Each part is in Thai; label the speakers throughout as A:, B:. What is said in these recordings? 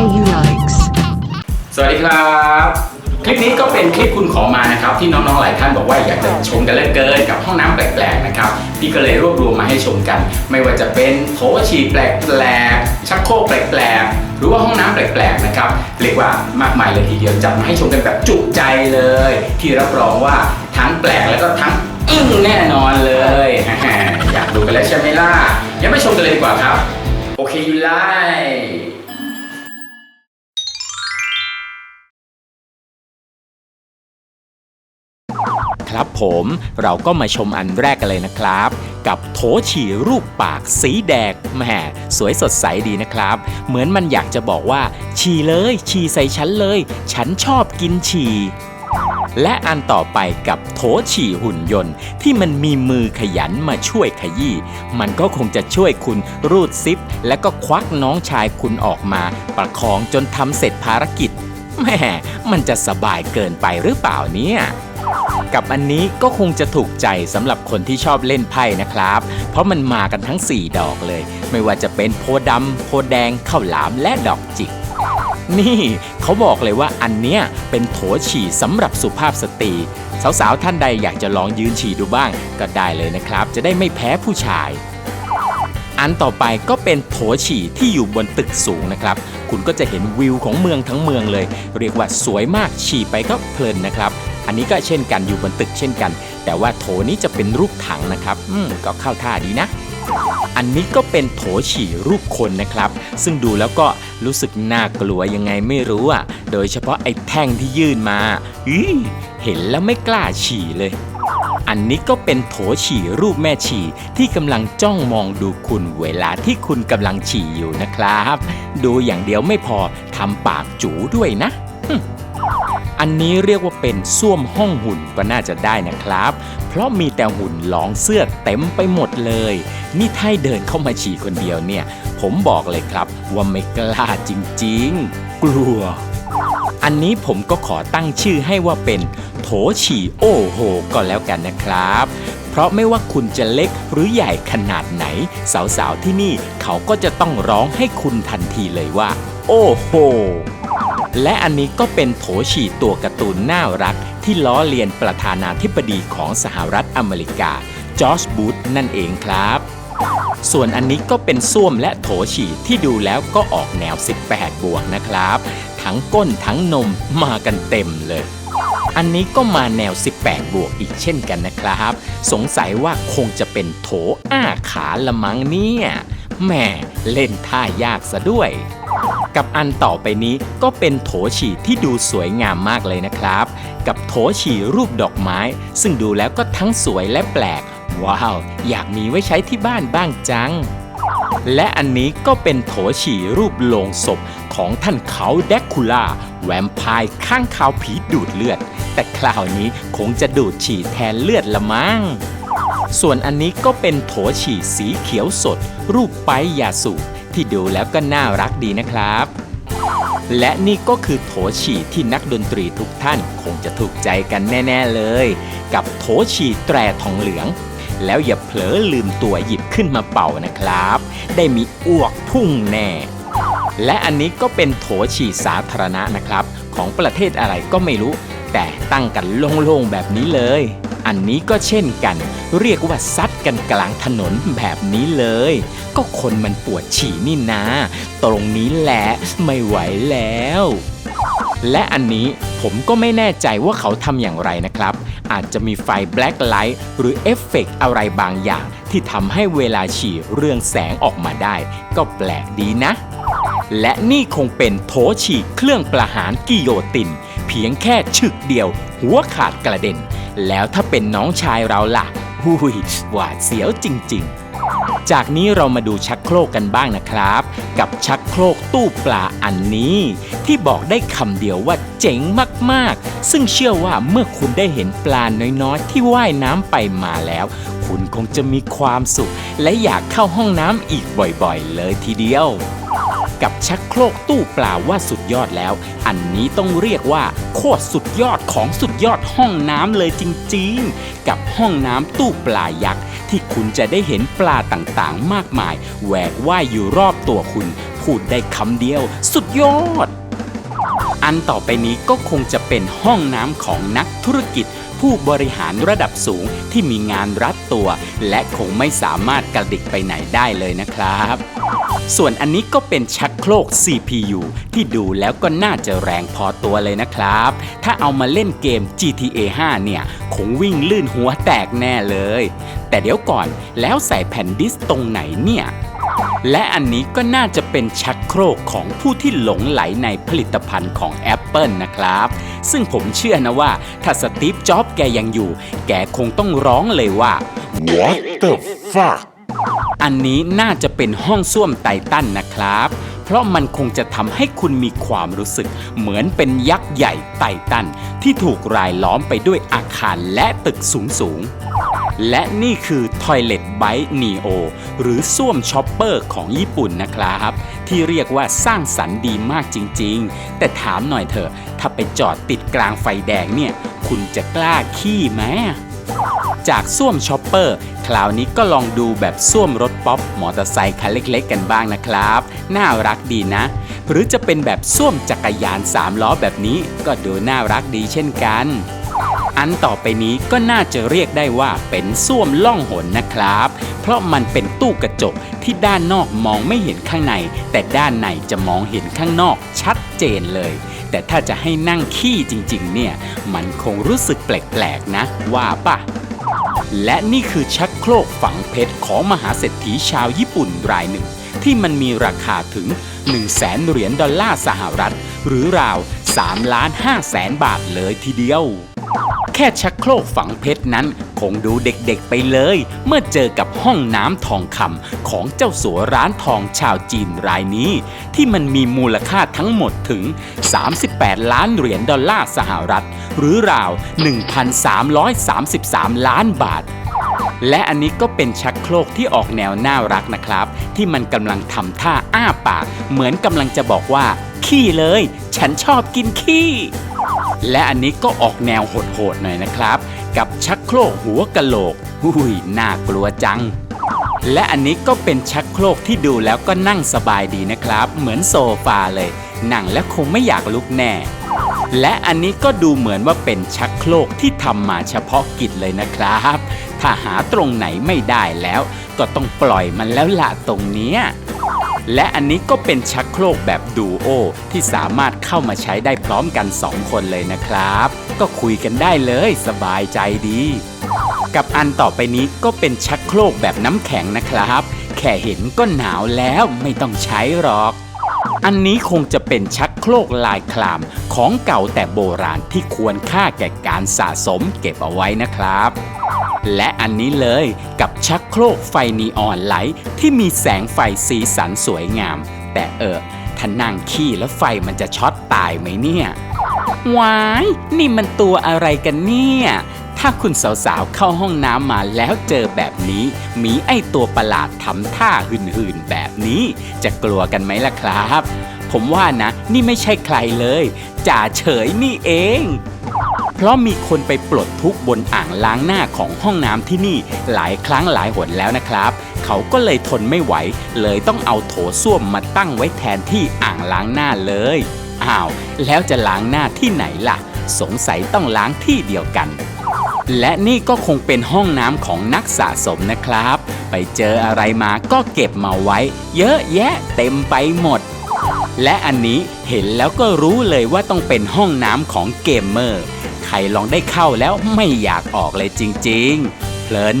A: OKU likes.
B: สวัสดีครับ คลิปนี้ก็เป็นคลิปคุณขอมานะครับ ที่น้องๆหลายท่านบอกว่าอยากจะชมกันเหลือเกินกับห้องน้ำแปลกๆนะครับพี่ก็เลยรวบรวมมาให้ชมกัน ไม่ว่าจะเป็นโถฉี่แปลกๆชักโครกแปลกๆหรือว่าห้องน้ำแปลกๆนะครับเรียกว่ามากมายเลยทีเดียวจัดมาให้ชมกันแบบจุใจเลย ที่รับรองว่าทั้งแปลกแล้วก็ทั้งอึ้งแน่นอนเลย อยากดูกันแล้วใช่ไหมล่ะยังไม่ชมกันเลยดีกว่าครับโอเคยูไล
C: ครับผมเราก็มาชมอันแรกกันเลยนะครับ กับโถฉี่รูปปากสีแดงแหมสวยสดใสดีนะครับ เหมือนมันอยากจะบอกว่า ฉี่เลย ฉี่ใส่ฉันเลย ฉันชอบกินฉี่และอันต่อไปกับโถฉี่หุ่นยนต์ ที่มันมีมือขยันมาช่วยขยี้มันก็คงจะช่วยคุณรูดซิป และก็ควักน้องชายคุณออกมา ประคองจนทำเสร็จภารกิจแหมมันจะสบายเกินไปหรือเปล่าเนี่ย กับอันนี้ก็คงจะถูกใจสำหรับคนที่ชอบเล่นไพ่นะครับ เพราะมันมากันทั้ง 4 ดอกเลย ไม่ว่าจะเป็นโพดำโพแดงข้าวหลามและดอกจิก นี่เขาบอกเลยว่าอันเนี้ยเป็นโถฉี่สำหรับสุภาพสตรี สาวๆ ท่านใดอยากจะลองยืนฉี่ดูบ้าง ก็ได้เลยนะครับ จะได้ไม่แพ้ผู้ชายอันต่อไปก็เป็นโถฉี่ที่อยู่บนตึกสูงนะครับ คุณก็จะเห็นวิวของเมืองทั้งเมืองเลย เรียกว่าสวยมากฉี่ไปก็เพลินนะครับ อันนี้ก็เช่นกันอยู่บนตึกเช่นกัน แต่ว่าโถนี้จะเป็นรูปถังนะครับอืมก็เข้าท่าดีนะอันนี้ก็เป็นโถฉี่รูปคนนะครับ ซึ่งดูแล้วก็รู้สึกน่ากลัวยังไงไม่รู้อะ โดยเฉพาะไอ้แท่งที่ยื่นมาอีเห็นแล้วไม่กล้าฉี่เลย อันนี้ก็เป็นโถฉี่รูปแม่ฉี่ที่กำลังจ้องมองดูคุณเวลาที่คุณกำลังฉี่อยู่นะครับ ดูอย่างเดียวไม่พอทำปากจูด้วยนะ อันนี้เรียกว่าเป็นส้วมห้องหุ่นก็น่าจะได้นะครับ เพราะมีแต่หุ่นหลองเสื้อเต็มไปหมดเลย นี่ถ้าให้เดินเข้ามาฉี่คนเดียวเนี่ย ผมบอกเลยครับว่าไม่กล้าจริงๆ กลัว อันนี้ผมก็ขอตั้งชื่อให้ว่าเป็นโถฉี่โอ้โหก็แล้วกันนะครับเพราะไม่ว่าคุณจะเล็กหรือใหญ่ขนาดไหน สาวๆที่นี่เขาก็จะต้องร้องให้คุณทันทีเลยว่า โอ้โห และอันนี้ก็เป็นโถฉี่ตัวการ์ตูนน่ารัก ที่ล้อเลียนประธานาธิบดีของสหรัฐอเมริกา จอร์จบูธนั่นเองครับ ส่วนอันนี้ก็เป็นส้วมและโถฉี่ที่ดูแล้วก็ออกแนว 18 บวกนะครับ ทั้งก้นทั้งนมมากันเต็มเลย อันนี้ก็มาแนว 18 บวกอีกเช่นกันนะครับ สงสัยว่าคงจะเป็นโถอ้าขาละมังเนี่ยแหม่เล่นท่ายากซะด้วย กับอันต่อไปนี้ก็เป็นโถฉี่ที่ดูสวยงามมากเลยนะครับ กับโถฉี่รูปดอกไม้ ซึ่งดูแล้วก็ทั้งสวยและแปลก ว้าว อยากมีไว้ใช้ที่บ้านบ้างจัง และอันนี้ก็เป็นโถฉี่รูปโลงศพของท่านเขาแดกคูล่า แวมไพร์ข้างคาวผีดูดเลือด แต่คราวนี้คงจะดูดฉี่แทนเลือดละมั้งส่วนอันนี้ก็เป็นโถฉี่สีเขียวสด รูปไปยาสูบ ที่ดูแล้วก็น่ารักดีนะครับ และนี่ก็คือโถฉี่ที่นักดนตรีทุกท่านคงจะถูกใจกันแน่ ๆเลย กับโถฉี่แตรทองเหลือง แล้วอย่าเผลอลืมตัวหยิบขึ้นมาเป่านะครับ ได้มีอ้วกพุ่งแน่ และอันนี้ก็เป็นโถฉี่สาธารณะนะครับ ของประเทศอะไรก็ไม่รู้ แต่ตั้งกันโล่งๆแบบนี้เลย อันนี้ก็เช่นกัน เรียกว่าซัดกันกลางถนนแบบนี้เลย ก็คนมันปวดฉี่นี่นะตรงนี้แหละไม่ไหวแล้ว และอันนี้ผมก็ไม่แน่ใจว่าเขาทำอย่างไรนะครับ อาจจะมีไฟแบล็คไลท์หรือเอฟเฟกต์อะไรบางอย่าง ที่ทำให้เวลาฉี่เรืองแสงออกมาได้ ก็แปลกดีนะ และนี่คงเป็นโถฉี่เครื่องประหารกิโยติน เพียงแค่ฉึกเดียว หัวขาดกระเด็น แล้วถ้าเป็นน้องชายเราล่ะ หุยหวาดเสียวจริง ๆ จากนี้เรามาดูชักโครกกันบ้างนะครับ กับชักโครกตู้ปลาอันนี้ ที่บอกได้คำเดียวว่าเจ๋งมากๆ ซึ่งเชื่อว่าเมื่อคุณได้เห็นปลาน้อยๆ ที่ว่ายน้ำไปมาแล้ว คุณคงจะมีความสุข และอยากเข้าห้องน้ำอีกบ่อยๆ เลยทีเดียว กับชักโครกตู้ปลาว่าสุดยอดแล้ว อันนี้ต้องเรียกว่า โคตรสุดยอดของสุดยอดห้องน้ำเลยจริงๆ กับห้องน้ำตู้ปลายักษ์ที่คุณจะได้เห็นปลาต่างๆ มากมายแหวกว่ายอยู่รอบตัวคุณ พูดได้คำเดียว สุดยอด อันต่อไปนี้ก็คงจะเป็นห้องน้ำของนักธุรกิจ ผู้บริหารระดับสูงที่มีงานรัดตัว และคงไม่สามารถกระดิกไปไหนได้เลยนะครับ ส่วนอันนี้ก็เป็นชักโครก CPU ที่ดูแล้วก็น่าจะแรงพอตัวเลยนะครับ ถ้าเอามาเล่นเกม GTA 5 เนี่ย คงวิ่งลื่นหัวแตกแน่เลย แต่เดี๋ยวก่อนแล้วใส่แผ่นดิสก์ตรงไหนเนี่ย และอันนี้ก็น่าจะเป็นชักโครกของผู้ที่หลงไหลในผลิตภัณฑ์ของ Apple นะครับ ซึ่งผมเชื่อนะว่า ถ้าสตีฟจ็อบส์แกยังอยู่ แกคงต้องร้องเลยว่า
A: What the fuck?
C: อันนี้น่าจะเป็นห้องส้วมไททันนะครับ เพราะมันคงจะทำให้คุณมีความรู้สึก เหมือนเป็นยักษ์ใหญ่ไททันที่ถูกรายล้อมไปด้วยอาคารและตึกสูงสูงๆ และนี่คือ Toilet Bite Neo หรือส้วมช็อปเปอร์ของญี่ปุ่นนะครับ ที่เรียกว่าสร้างสรรค์ดีมากจริง ๆ แต่ถามหน่อยเถอะ ถ้าไปจอดติดกลางไฟแดงเนี่ย คุณจะกล้าขี้ไหมจากส้วมช็อปเปอร์ คราวนี้ก็ลองดูแบบส้วมรถป๊อปมอเตอร์ไซค์คันเล็กๆ กันบ้างนะครับ น่ารักดีนะ หรือจะเป็นแบบส้วมจักรยานสามล้อแบบนี้ก็ดูน่ารักดีเช่นกัน อันต่อไปนี้ก็น่าจะเรียกได้ว่าเป็นส้วมล่องหนนะครับ เพราะมันเป็นตู้กระจกที่ด้านนอกมองไม่เห็นข้างใน แต่ด้านในจะมองเห็นข้างนอกชัดเจนเลย แต่ถ้าจะให้นั่งขี้จริงๆ เนี่ย มันคงรู้สึกแปลกๆ นะ ว่าปะและนี่คือชักโครกฝังเพชรของมหาเศรษฐีชาวญี่ปุ่นรายหนึ่ง ที่มันมีราคาถึง 1 0 0 0 0แสนเหรียญดอลลาร์สหรัฐ หรือราว3ล้าน5แสนบาทเลยทีเดียว แค่ชักโครกฝังเพชรนั้น คงดูเด็กๆไปเลย เมื่อเจอกับห้องน้ำทองคำของเจ้าสัวร้านทองชาวจีนรายนี้ ที่มันมีมูลค่าทั้งหมดถึง 38 ล้านเหรียญดอลลาร์สหรัฐ หรือราว 1,333 ล้านบาทและอันนี้ก็เป็นชักโครกที่ออกแนวน่ารักนะครับ ที่มันกำลังทำท่าอ้าปาก เหมือนกำลังจะบอกว่า ขี้เลย ฉันชอบกินขี้ และอันนี้ก็ออกแนวโหดๆหน่อยนะครับ กับชักโครกหัวกะโหลกหุยน่ากลัวจัง และอันนี้ก็เป็นชักโครกที่ดูแล้วก็นั่งสบายดีนะครับ เหมือนโซฟาเลย นั่งแล้วคงไม่อยากลุกแน่ และอันนี้ก็ดูเหมือนว่าเป็นชักโครกที่ทำมาเฉพาะกิจเลยนะครับ ถ้าหาตรงไหนไม่ได้แล้ว ก็ต้องปล่อยมันแล้วละตรงเนี้ย และอันนี้ก็เป็นชักโครกแบบดูโอที่สามารถเข้ามาใช้ได้พร้อมกัน 2 คนเลยนะครับ ก็คุยกันได้เลยสบายใจดี กับอันต่อไปนี้ก็เป็นชักโครกแบบน้ำแข็งนะครับ แค่เห็นก็หนาวแล้วไม่ต้องใช้หรอก อันนี้คงจะเป็นชักโครกลายคลามของเก่าแต่โบราณที่ควรค่าแก่การสะสมเก็บเอาไว้นะครับ และอันนี้เลยกับชักโครกไฟนีออนไลท์ที่มีแสงไฟสีสันสวยงาม แต่เออถ้านั่งขี้แล้วไฟมันจะช็อตตายไหมเนี่ยวาย นี่มันตัวอะไรกันเนี่ย ถ้าคุณสาวๆ เข้าห้องน้ำมาแล้วเจอแบบนี้ มีไอตัวประหลาดทำท่าหื่นๆ แบบนี้ จะกลัวกันไหมล่ะครับ ผมว่านะ นี่ไม่ใช่ใครเลย จ่าเฉยนี่เอง เพราะมีคนไปปลดทุกข์บนอ่างล้างหน้าของห้องน้ำที่นี่หลายครั้งหลายหนแล้วนะครับ เขาก็เลยทนไม่ไหว เลยต้องเอาโถส้วมมาตั้งไว้แทนที่อ่างล้างหน้าเลย อ้าว แล้วจะล้างหน้าที่ไหนล่ะ สงสัยต้องล้างที่เดียวกันและนี่ก็คงเป็นห้องน้ำของนักสะสมนะครับ ไปเจออะไรมาก็เก็บมาไว้ เยอะแยะเต็มไปหมด และอันนี้เห็นแล้วก็รู้เลยว่าต้องเป็นห้องน้ำของเกมเมอร์ รลองได้เข้าแล้วไม่อยากออกเลยจริงๆ เพลิน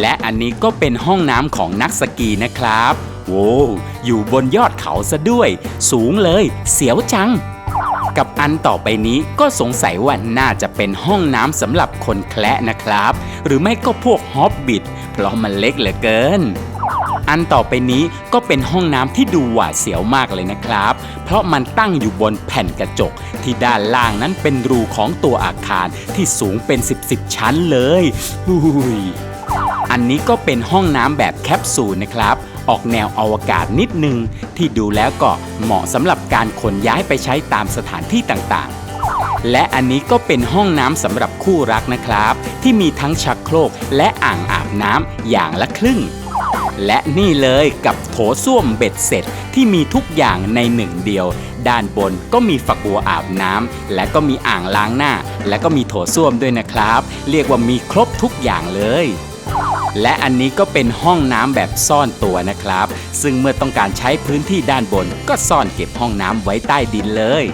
C: และอันนี้ก็เป็นห้องน้ำของนักสกีนะครับโว้อยู่บนยอดเขาซะด้วย สูงเลย เสียวจัง กับอันต่อไปนี้ก็สงสัยว่าน่าจะเป็นห้องน้ำสำหรับคนแคละนะครับ หรือไม่ก็พวกฮอบบิทเพราะมันเล็กเหลือเกิน อันต่อไปนี้ก็เป็นห้องน้ำที่ดูหวาดเสียวมากเลยนะครับ เพราะมันตั้งอยู่บนแผ่นกระจก ที่ด้านล่างนั้นเป็นรูของตัวอาคารที่สูงเป็น 10บๆชั้นเลยหุยอันนี้ก็เป็นห้องน้ำแบบแคปซูลนะครับ ออกแนวอวกาศนิดนึง ที่ดูแล้วก็เหมาะสำหรับการขนย้ายไปใช้ตามสถานที่ต่างๆ และอันนี้ก็เป็นห้องน้ำสำหรับคู่รักนะครับ ที่มีทั้งชักโครกและอ่างอาบน้ำอย่างละครึ่ง และนี่เลยกับโถส้วมเบ็ดเสร็จที่มีทุกอย่างในหนึ่งเดียว ด้านบนก็มีฝักบัวอาบน้ำและก็มีอ่างล้างหน้า และก็มีโถส้วมด้วยนะครับ เรียกว่ามีครบทุกอย่างเลยและอันนี้ก็เป็นห้องน้ำแบบซ่อนตัวนะครับ ซึ่งเมื่อต้องการใช้พื้นที่ด้านบน ก็ซ่อนเก็บห้องน้ำไว้ใต้ดินเลย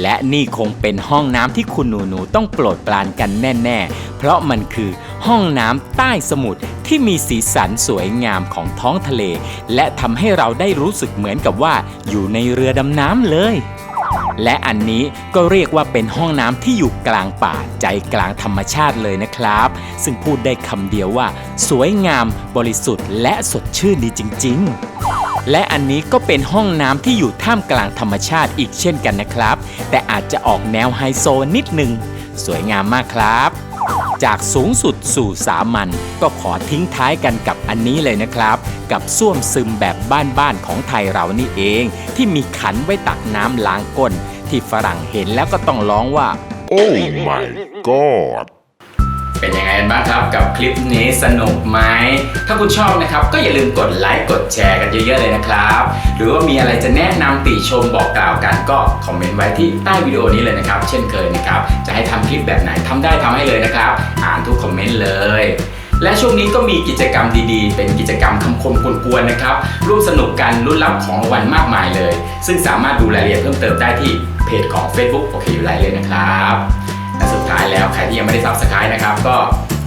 C: และนี่คงเป็นห้องน้ำที่คุณหนูๆต้องโปรดปรานกันแน่ ๆ เพราะมันคือห้องน้ำใต้สมุทรที่มีสีสันสวยงามของท้องทะเล และทำให้เราได้รู้สึกเหมือนกับว่าอยู่ในเรือดำน้ำเลยและอันนี้ก็เรียกว่าเป็นห้องน้ำที่อยู่กลางป่าใจกลางธรรมชาติเลยนะครับ ซึ่งพูดได้คำเดียวว่า สวยงามบริสุทธิ์และสดชื่นดีจริง ๆ และอันนี้ก็เป็นห้องน้ำที่อยู่ท่ามกลางธรรมชาติอีกเช่นกันนะครับ แต่อาจจะออกแนวไฮโซนิดนึง สวยงามมากครับ จากสูงสุดสู่สามัญก็ขอทิ้งท้ายกันกับอันนี้เลยนะครับ กับส้วมซึมแบบบ้านๆของไทยเรานี่เอง ที่มีขันไว้ตักน้ำล้างก้น ที่ฝรั่งเห็นแล้วก็ต้องร้องว่า
A: Oh my god.
B: เป็นยังไงบ้างครับกับคลิปนี้สนุกไหมถ้าคุณชอบนะครับก็อย่าลืมกดไลค์กดแชร์กันเยอะๆเลยนะครับ หรือว่ามีอะไรจะแนะนำติชมบอกกล่าวกันก็คอมเมนต์ไว้ที่ใต้วิดีโอนี้เลยนะครับ เช่นเคยนะครับจะให้ทำคลิปแบบไหนทำได้ทำให้เลยนะครับ อ่านทุกคอมเมนต์เลยและช่วงนี้ก็มีกิจกรรมดีๆ เป็นกิจกรรมคำคมกวนๆนะครับ ร่วมสนุกกันรุ่นรับของรางวัลมากมายเลย ซึ่งสามารถดูรายละเอียดเพิ่มเติมได้ที่เพจของ Facebook โอเคอยู่ไลฟ์เลยนะครับ และสุดท้ายแล้วใครที่ยังไม่ได้ subscribe นะครับ ก็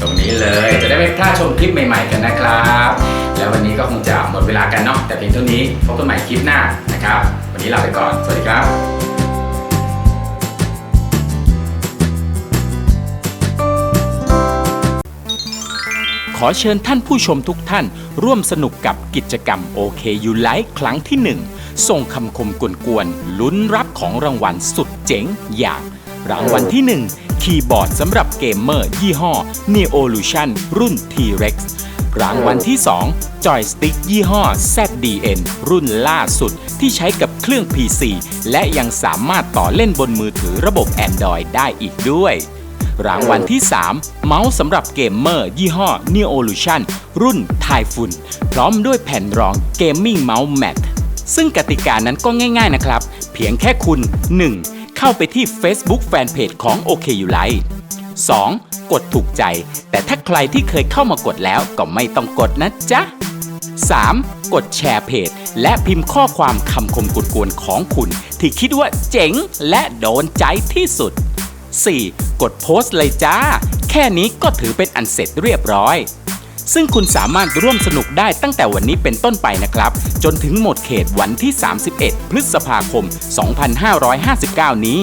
B: ตรงนี้เลยจะได้ไม่พลาดชมคลิปใหม่ ๆ กันนะครับ แล้ววันนี้ก็คงจะหมดเวลากันเนาะแต่เพียงเท่านี้พบกันใหม่คลิปหน้านะครับ วันนี้ลาไปก่อน สวัสดีครับ
C: ขอเชิญท่านผู้ชมทุกท่านร่วมสนุกกับกิจกรรมโอเคยูไลฟ์ครั้งที่ 1 ส่งคำคมกวนๆลุ้นรับของรางวัลสุดเจ๋งอย่าง รางวัลที่ 1 คีย์บอร์ดสำหรับเกมเมอร์ ยี่ห้อ Neolution รุ่น T-Rex รางวัลที่ 2 จอยสติ๊กยี่ห้อ ZDN รุ่นล่าสุดที่ใช้กับเครื่อง PC และยังสามารถต่อเล่นบนมือถือระบบ Android ได้อีกด้วย รางวัลที่ 3 เมาส์สำหรับเกมเมอร์ ยี่ห้อ Neolution รุ่น Typhoon พร้อมด้วยแผ่นรอง Gaming Mouse Mat ซึ่งกติกานั้นก็ง่าย ๆนะครับ เพียงแค่คุณ 1. เข้าไปที่ Facebook Fanpage ของ OK u l i f e 2. กดถูกใจ แต่ถ้าใครที่เคยเข้ามากดแล้วก็ไม่ต้องกดนะจ๊ะ 3. กดแชร์เพจ และพิมพ์ข้อความคำคมกวนๆของคุณ ที่คิดว่าเจ๋งและโดนใจที่สุด 4. กดโพสต์เลยจ้า แค่นี้ก็ถือเป็นอันเสร็จเรียบร้อย ซึ่งคุณสามารถร่วมสนุกได้ตั้งแต่วันนี้เป็นต้นไปนะครับ จนถึงหมดเขตวันที่ 31 พฤษภาคม 2559 นี้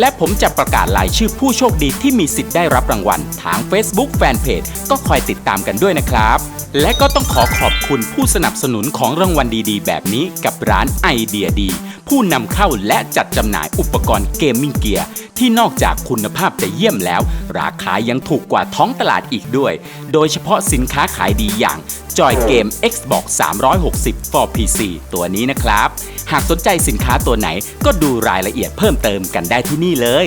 C: และผมจะประกาศรายชื่อผู้โชคดีที่มีสิทธิ์ได้รับรางวัล ทาง Facebook Fanpage ก็คอยติดตามกันด้วยนะครับ และก็ต้องขอขอบคุณผู้สนับสนุนของรางวัลดีๆ แบบนี้กับร้านไอเดียดี ผู้นำเข้าและจัดจำหน่ายอุปกรณ์เกมมิ่งเกียร์ ที่นอกจากคุณภาพจะเยี่ยมแล้ว ราคายังถูกกว่าท้องตลาดอีกด้วย โดยเฉพาะสินค้าขายดีอย่างจอยเกม Xbox 360 for PC ตัวนี้นะครับ หากสนใจสินค้าตัวไหนก็ดูรายละเอียดเพิ่มเติมกันได้ที่นี่เลย